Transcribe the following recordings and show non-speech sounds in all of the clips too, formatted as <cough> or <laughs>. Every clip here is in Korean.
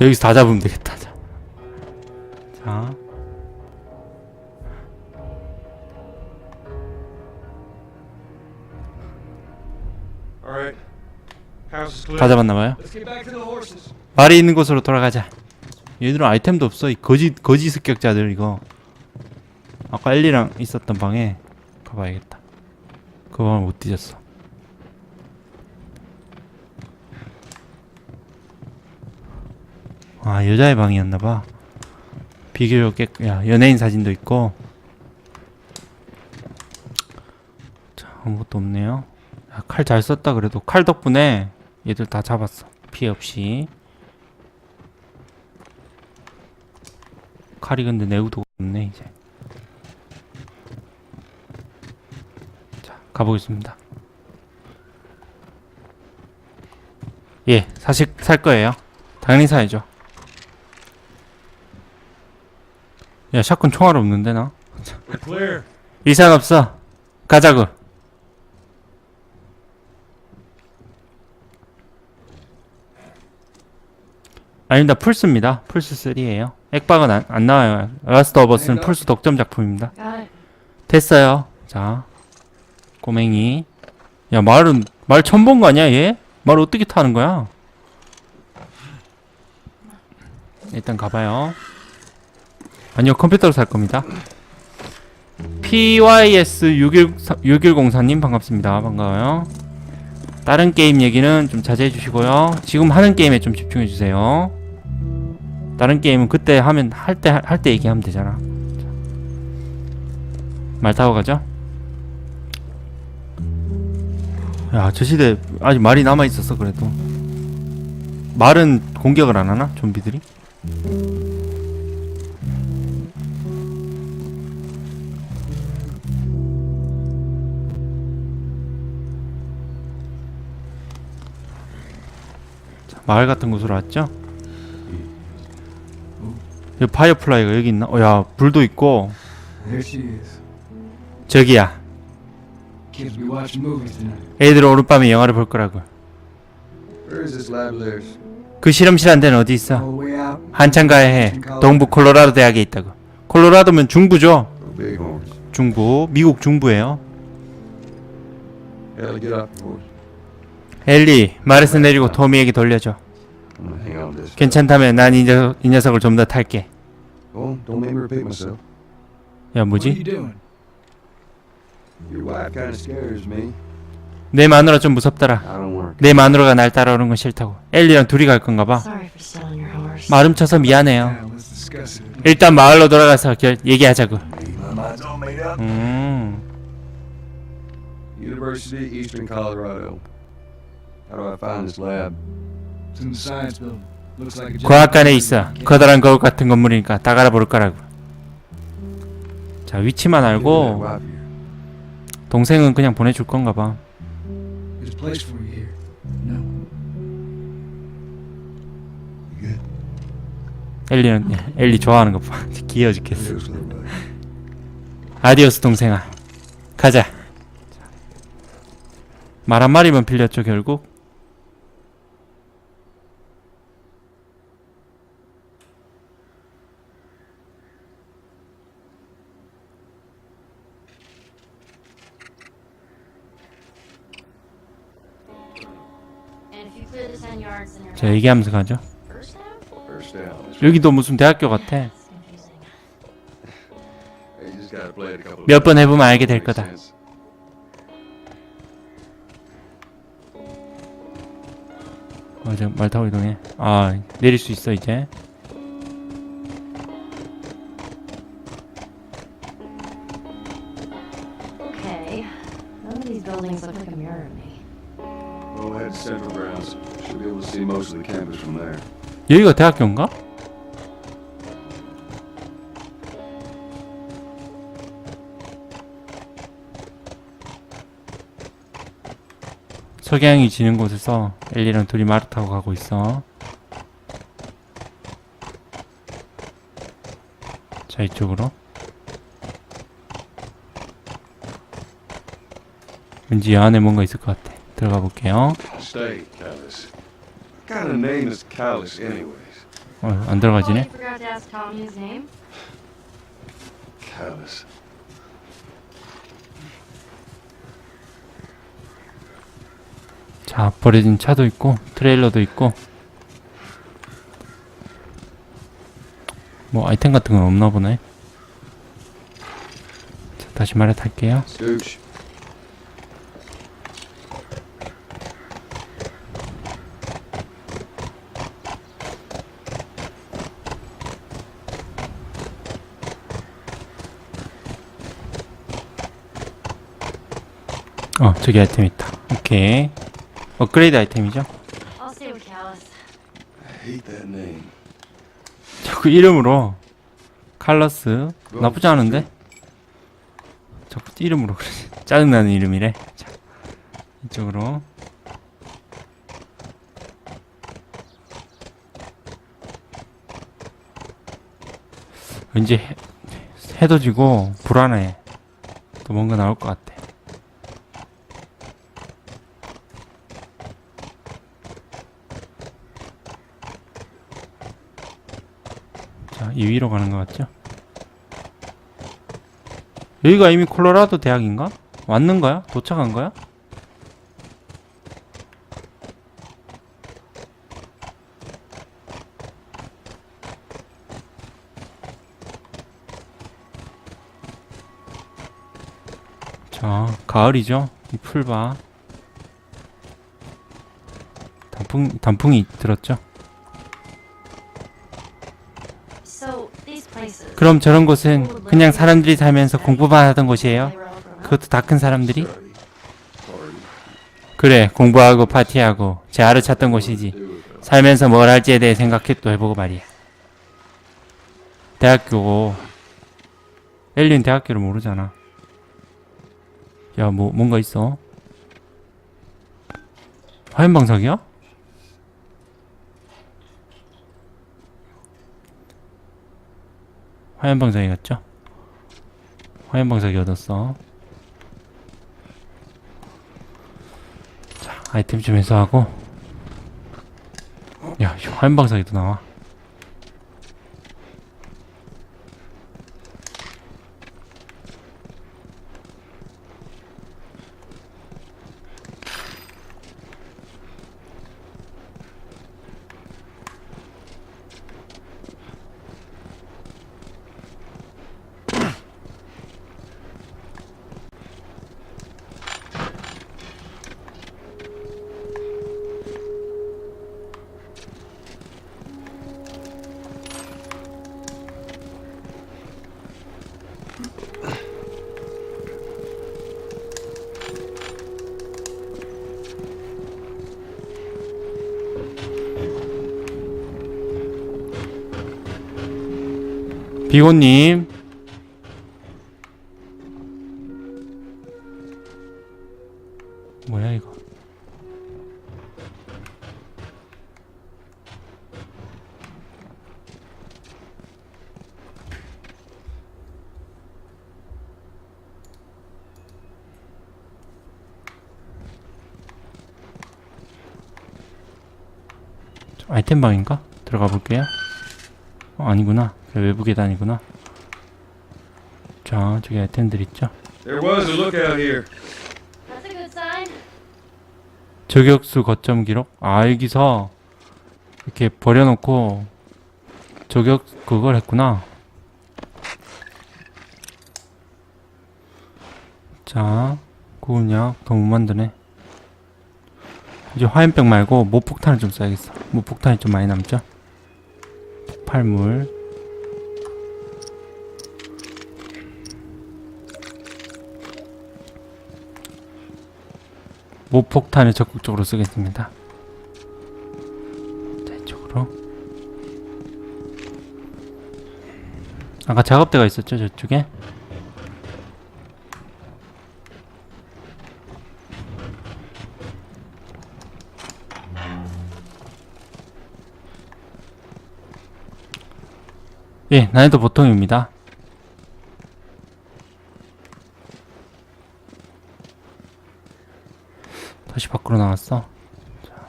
여기서 다 잡으면 되겠다. 자. 자. 다 잡았나봐요. 말이 있는 곳으로 돌아가자. 얘들은 아이템도 없어. 이 거지 거지 습격자들 이거. 아까 엘리랑 있었던 방에 가봐야겠다. 그 방을 못 뒤졌어. 아 여자의 방이었나봐. 비교적 깨, 야 연예인 사진도 있고. 자 아무것도 없네요. 칼 잘 썼다 그래도 칼 덕분에 얘들 다 잡았어. 피해 없이. 칼이 근데 내구도가 없네 이제. 자 가보겠습니다. 예 사실 살 거예요. 당연히 사야죠. 야 샷건 총알 없는데 나? 이상 없어. 가자고. 아닙니다. 풀스입니다. 풀스 3예요. 액박은 안, 안 나와요. 라스트 어버스는 풀스 독점 작품입니다. Got it. 됐어요. 자, 꼬맹이. 야 말은 말 처음 본 거 아니야 얘? 말 어떻게 타는 거야? 일단 가봐요. 아니요 컴퓨터로 살 겁니다. PYS 61, 6104님 반갑습니다. 반가워요. 다른 게임 얘기는 좀 자제해 주시고요. 지금 하는 게임에 좀 집중해 주세요. 다른 게임은 그때 하면 할 때 할 때 얘기하면 되잖아. 말 타고 가죠. 야, 저 시대 아직 말이 남아 있었어 그래도. 말은 공격을 안 하나? 좀비들이? 마을 같은 곳으로 왔죠? 여기 파이어플라이가 여기 있나? 어, 야, 불도 있고 There she is. 저기야. Kids be watching movies tonight. 애들 오룻밤에 영화를 볼 거라고. Where is this lab lives? 그 실험실 한 데는 어디 있어? 한참 가야 해. 동부 콜로라도 대학에 있다고. 콜로라도면 중부죠? 중부. 미국 중부예요. 엘리, 말에서 내리고 토미에게 돌려줘. I'm gonna hang on to this. 괜찮다면 난 이 녀석, 이 녀석을 좀 더 탈게. Oh, don't make me repeat myself. 야, What are you 뭐지? doing? Your wife kind of scares me. 내 마누라 좀 무섭더라. I don't work. 내 마누라가 날 따라오는 건 싫다고. 엘리랑 둘이 갈 건가 봐. Sorry for stealing your horse. 마름 쳐서 미안해요. Yeah, let's discuss it. 일단 마을로 돌아가서 결, 얘기하자고. My mind's all made up. 음. University, Eastern Colorado. How do I find this lab? It's in the science building. Looks like a giant- 과학 관에 있어. 커다란 거울 같은 건물이니까 다 갈아볼 거라고. 자, 위치만 알고. 동생은 그냥 보내줄 건가 봐. There's a place for you here. No. 엘리는 엘리 좋아하는 거 봐. 귀여워 죽겠어. 아디오스 동생아. 가자. 말 한 마리만 빌렸죠 결국. 자 얘기하면서 가죠. 여기도 무슨 대학교 같아. 몇 번. 해보면 알게 될 거다. 맞아 말 타고 이동해. 아 내릴 수 있어 이제. Okay. None of these buildings look like a mirror to me. 여기가 대학교인가? 석양이 지는 곳에서 엘리랑 둘이 말을 타고 가고 있어. 자 이쪽으로. 왠지 이 안에 뭔가 있을 것 같아. 들어가 볼게요. 어, 안 Oh, 들어가지네. 자, 버려진 차도 있고, 트레일러도 있고. 뭐, 아이템 같은 건 없나 보네. 자, 다시 말해 탈게요. 저기 아이템 있다. 오케이. 업그레이드 아이템이죠? 자꾸 이름으로. 칼러스. 나쁘지 않은데? 자꾸 이름으로 그러지. <laughs> 짜증나는 이름이래. 자, 이쪽으로. 왠지 해, 해도 지고 불안해. 또 뭔가 나올 것 같아. 자, 이 위로 가는 것 같죠? 여기가 이미 콜로라도 대학인가? 왔는 거야? 도착한 거야? 자, 가을이죠? 이 풀봐. 단풍, 단풍이 들었죠? 그럼 저런 곳은 그냥 사람들이 살면서 공부만 하던 곳이에요? 그것도 다 큰 사람들이? 그래 공부하고 파티하고 재활을 찾던 곳이지. 살면서 뭘 할지에 대해 생각해 또 해보고 말이야 대학교고 엘린 대학교를 모르잖아 야 뭐 뭔가 있어 화염방석이야? 화염방석이 같죠? 화염방석이 얻었어. 아이템 좀 해소하고. 야 이거 화염방석이 또 나와 비고님 뭐야 이거 저 아이템 방인가? 들어가 볼게요. 어, 아니구나. 저 외부 계단이구나. 자, 저기 아이템들 있죠. There was a lookout here. That's a good sign. 저격수 거점 기록. 아, 여기서 이렇게 버려놓고 저격 그걸 했구나. 자, 구운약 더 못 만드네. 이제 화염병 말고 모폭탄을 좀 써야겠어. 모폭탄이 좀 많이 남죠? 폭발물. 모폭탄을 적극적으로 쓰겠습니다. 자, 이쪽으로. 아까 작업대가 있었죠, 저쪽에? 예, 난이도 보통입니다. 다시 밖으로 나왔어. 자.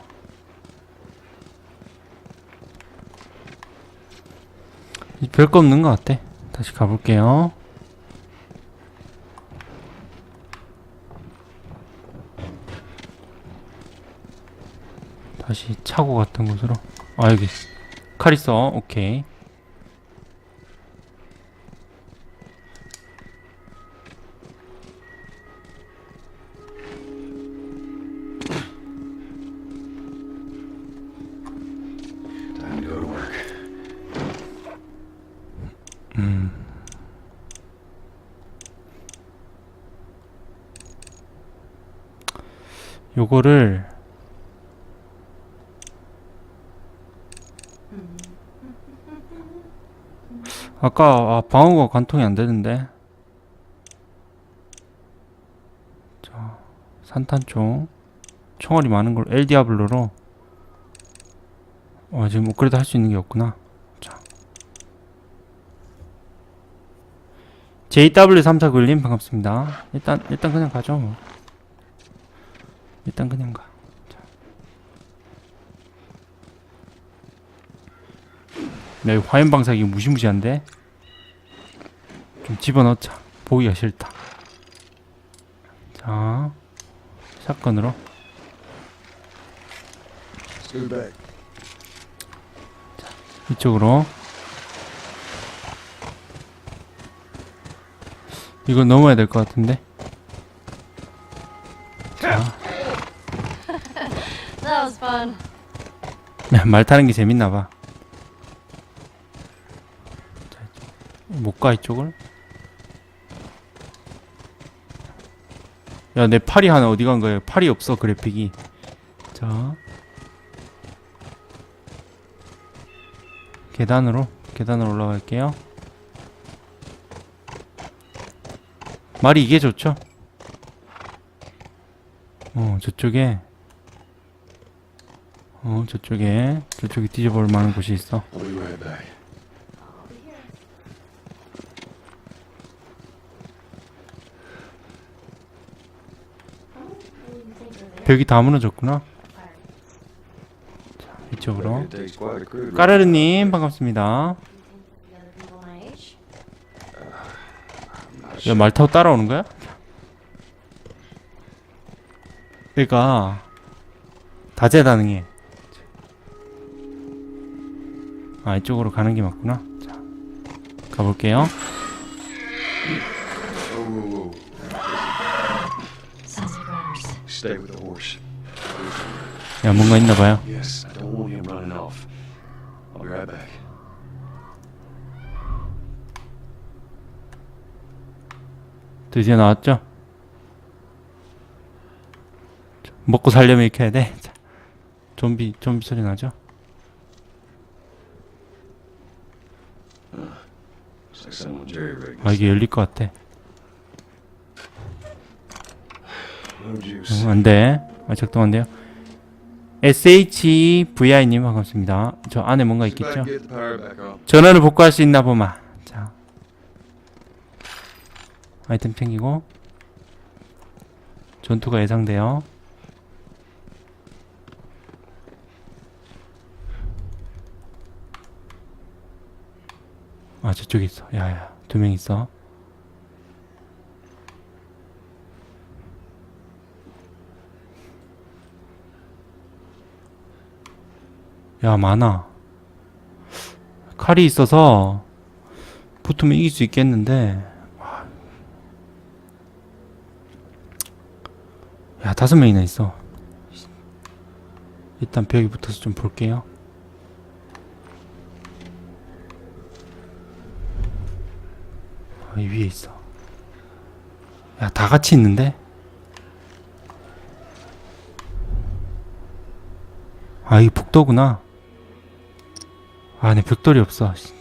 별거 없는 것 같아. 다시 가볼게요. 다시 차고 갔던 곳으로. 아 여기 칼 있어. 오케이. 요거를 아까 아, 방어가 관통이 안 되는데. 자 산탄총. 총알이 많은 걸 엘디아블로로. 어 지금 업그레이드 할 수 있는 게 없구나. 자. JW3491님 반갑습니다. 일단 일단 그냥 가죠 뭐. 일단 그냥 가. 자. 야, 이 화염 방사기 무시무시한데? 좀 집어넣자. 보기가 싫다. 자, 샷건으로. Back. 이쪽으로. 이거 넘어야 될 것 같은데? 자, fun. 야, 말 타는 게 재밌나 봐. 못 가 이쪽을? 야, 내 팔이 하나 어디 간 거야? 팔이 없어 그래픽이. 자, 계단으로 계단으로 올라갈게요. 말이 이게 좋죠? 어, 저쪽에 어 저쪽에 저쪽에 뒤져볼 만한 곳이 있어. 벽이 다 무너졌구나 자 이쪽으로 까르르님 반갑습니다 The other people my age. 야말 타고 따라오는 거야? 얘가 다재다능해 아 이쪽으로 가는 게 맞구나 자 가볼게요. 야 뭔가 있나봐요. 드디어 나왔죠? 먹고 살려면 이렇게 해야 돼. 자, 좀비 좀비 소리 나죠? It's like someone jerry rigged. 아 이게 열릴 것 같아. 응, 안 돼. 아 작동한대요. SHVI님 반갑습니다. 저 안에 뭔가 있겠죠? 전원을 복구할 수 있나 보마. 자, 아이템 챙기고 전투가 예상돼요. 아 저쪽에 있어. 야야 두 명 있어. 야 많아. 칼이 있어서 붙으면 이길 수 있겠는데 와. 야 다섯 명이나 있어 일단 벽에 붙어서 좀 볼게요 아, 이 위에 있어 야 다 같이 있는데 아 이게 복도구나 아, 내 벽돌이 없어. 씨.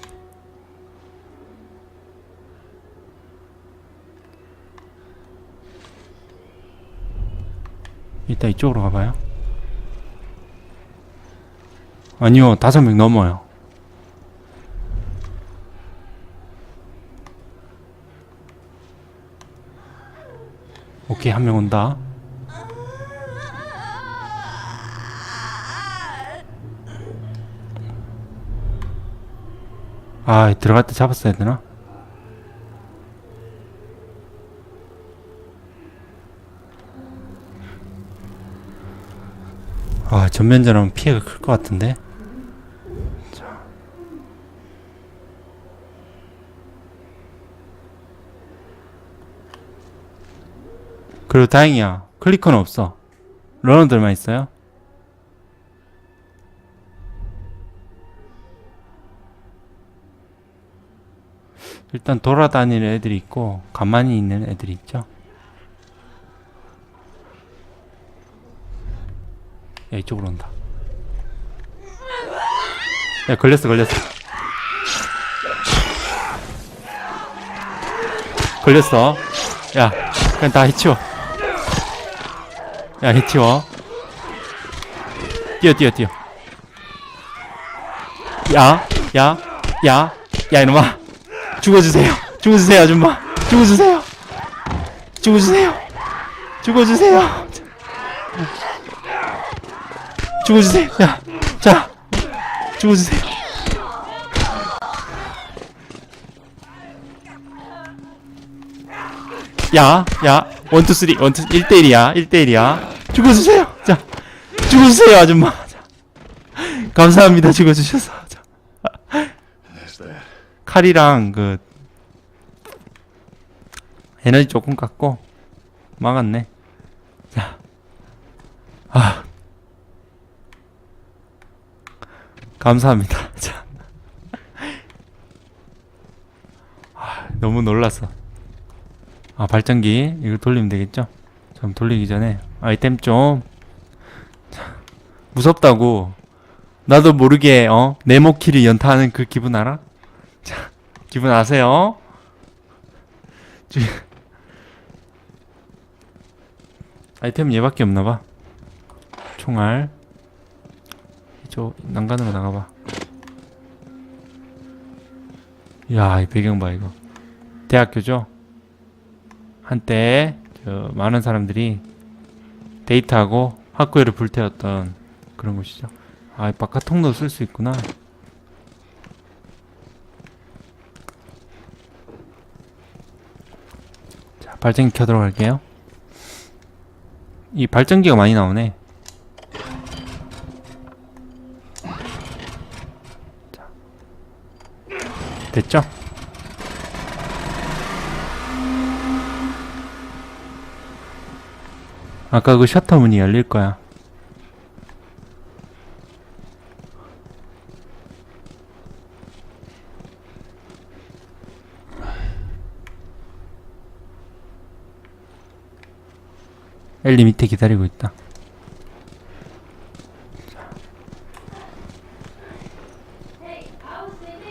일단 이쪽으로 가봐요. 아니요, 다섯 명 넘어요. 오케이, 한 명 온다. 아 들어갈 때 잡았어야 되나? 아 전면전하면 피해가 클 것 같은데 그리고 다행이야 클리커는 없어 러너들만 있어요 일단 돌아다니는 애들이 있고 가만히 있는 애들이 있죠. 야 이쪽으로 온다. 야 걸렸어 걸렸어. 걸렸어. 야 그냥 다 해치워. 야 해치워. 뛰어 뛰어 뛰어. 야, 야, 야, 야 이놈아. 죽어주세요. 죽어주세요, 아줌마. 죽어주세요. 죽어주세요. 죽어주세요. 죽어주세요. 야, 자, 죽어주세요. 야, 야, 원투 쓰리, 원투 1대1이야, 1대1이야. 죽어주세요. 자, 죽어주세요, 아줌마. 자, 감사합니다, 죽어주셔서. 자. 칼이랑 그 에너지 조금 깎고 막았네. 자, 아 감사합니다. 자, 아, 너무 놀랐어. 아 발전기 이거 돌리면 되겠죠? 좀 돌리기 전에 아이템 좀 자, 무섭다고 나도 모르게 어 네모키를 연타하는 그 기분 알아? 자, 기분 아세요? 지- 아이템 얘밖에 없나봐. 총알. 이쪽 난간으로 나가봐. 이야, 이 배경 봐 이거. 대학교죠? 한때 저 많은 사람들이 데이트하고 학교를 불태웠던 그런 곳이죠. 아, 이 바깥 통로 쓸 수 있구나. 자, 발전기 켜도록 할게요. 이 발전기가 많이 나오네. 자. 됐죠? 아까 그 셔터 문이 열릴 거야. 엘리 밑에 기다리고 있다.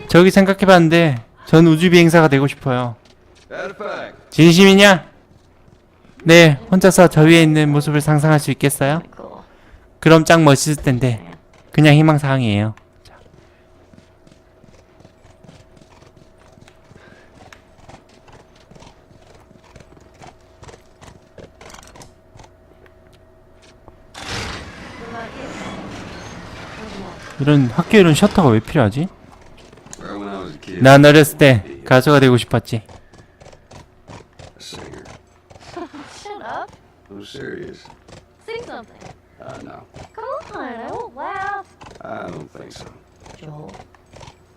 저기 생각해봤는데 전 우주 비행사가 되고 싶어요. 진심이냐? 네, 혼자서 저 위에 있는 모습을 상상할 수 있겠어요? 그럼 짱 멋있을 텐데 그냥 희망사항이에요. 자. 이런 학교 이런 셔터가 왜 필요하지? 난 어렸을 때 가수가 되고 싶었지. A singer. Shut up. I'm serious. Sing something. Uh, no. Come on, I won't laugh. I don't think so. Joel.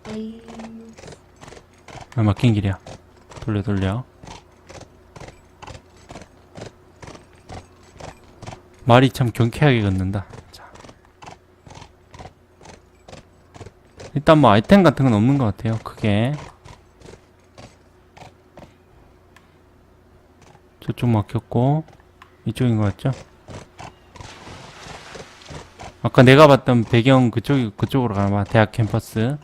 Please. 아, 막힌 길이야. 돌려 돌려. 말이 참 경쾌하게 걷는다. 자. 일단 뭐 아이템 같은 건 없는 것 같아요. 크게. 저쪽 막혔고 이쪽인 것 같죠? 아까 내가 봤던 배경 그쪽 그쪽으로 가봐. 대학 캠퍼스.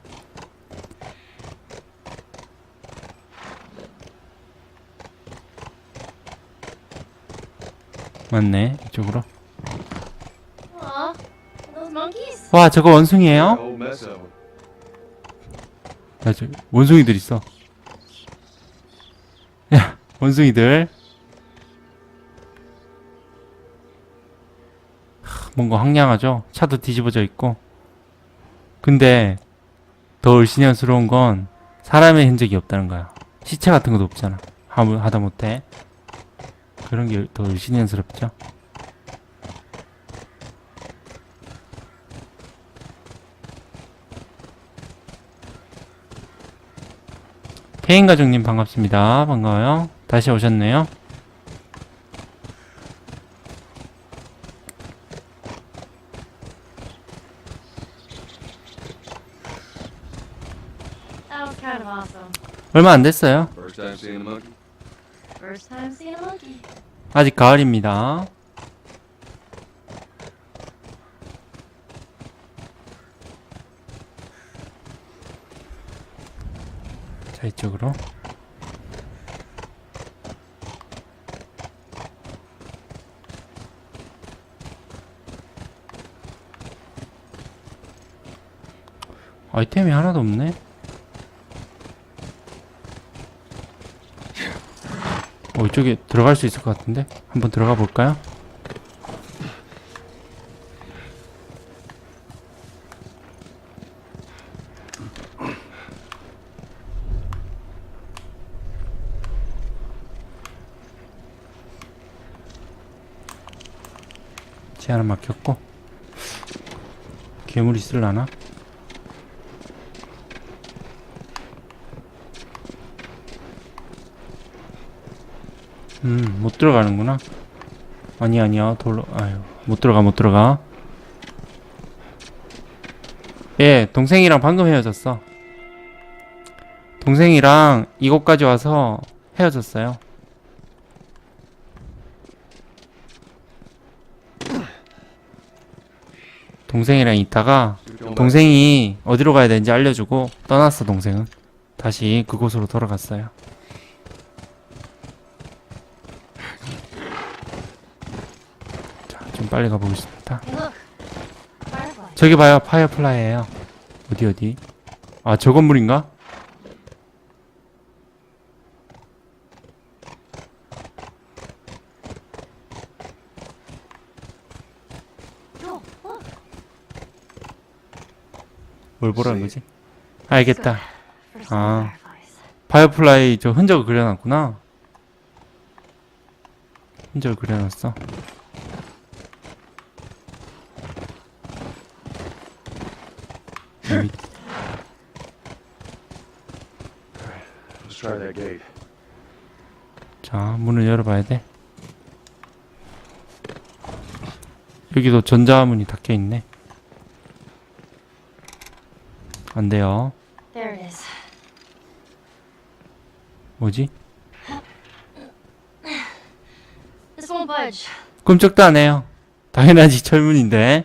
맞네 이쪽으로 와 저거 원숭이에요? 'em. 야저 원숭이들 있어 야 원숭이들 하, 뭔가 황량하죠 차도 뒤집어져 있고 근데 더 을신연스러운 건 사람의 흔적이 없다는 거야. 시체 같은 것도 없잖아. 하무, 하다 못해. 그런 게더 의심스럽죠. 태인 가족님 반갑습니다. 반가워요. 다시 오셨네요. That was kind of awesome. 얼마 안 됐어요. First time seeing a monkey? First time seeing a monkey. 아직 가을입니다. 자, 이쪽으로. 아이템이 하나도 없네. 어, 이쪽에 들어갈 수 있을 것 같은데? 한번 들어가 볼까요? 제 하나 막혔고 괴물 있을라나? 음, 못 들어가는구나. 아니, 아니야. 돌로, 아유, 못 들어가, 못 들어가. 예, 동생이랑 방금 헤어졌어. 동생이랑 이곳까지 와서 헤어졌어요. 동생이랑 있다가 동생이 어디로 가야 되는지 알려주고 떠났어, 동생은. 다시 그곳으로 돌아갔어요. 자, 좀 빨리 가보겠습니다. 저기 봐요, 파이어플라이예요. 어디 어디? 아, 저 건물인가? 뭘 보라는 거지? 알겠다. Fireflies. 파이어플라이 저 흔적을 그려놨구나. 흔적을 그려놨어. 여기 Let's try that gate. 자, 문을 열어봐야 돼. 여기도 전자문이 닫혀 있네. 안 돼요. There it is. 뭐지? This won't budge. 끔찍도 안 해요. 당연하지 철문인데.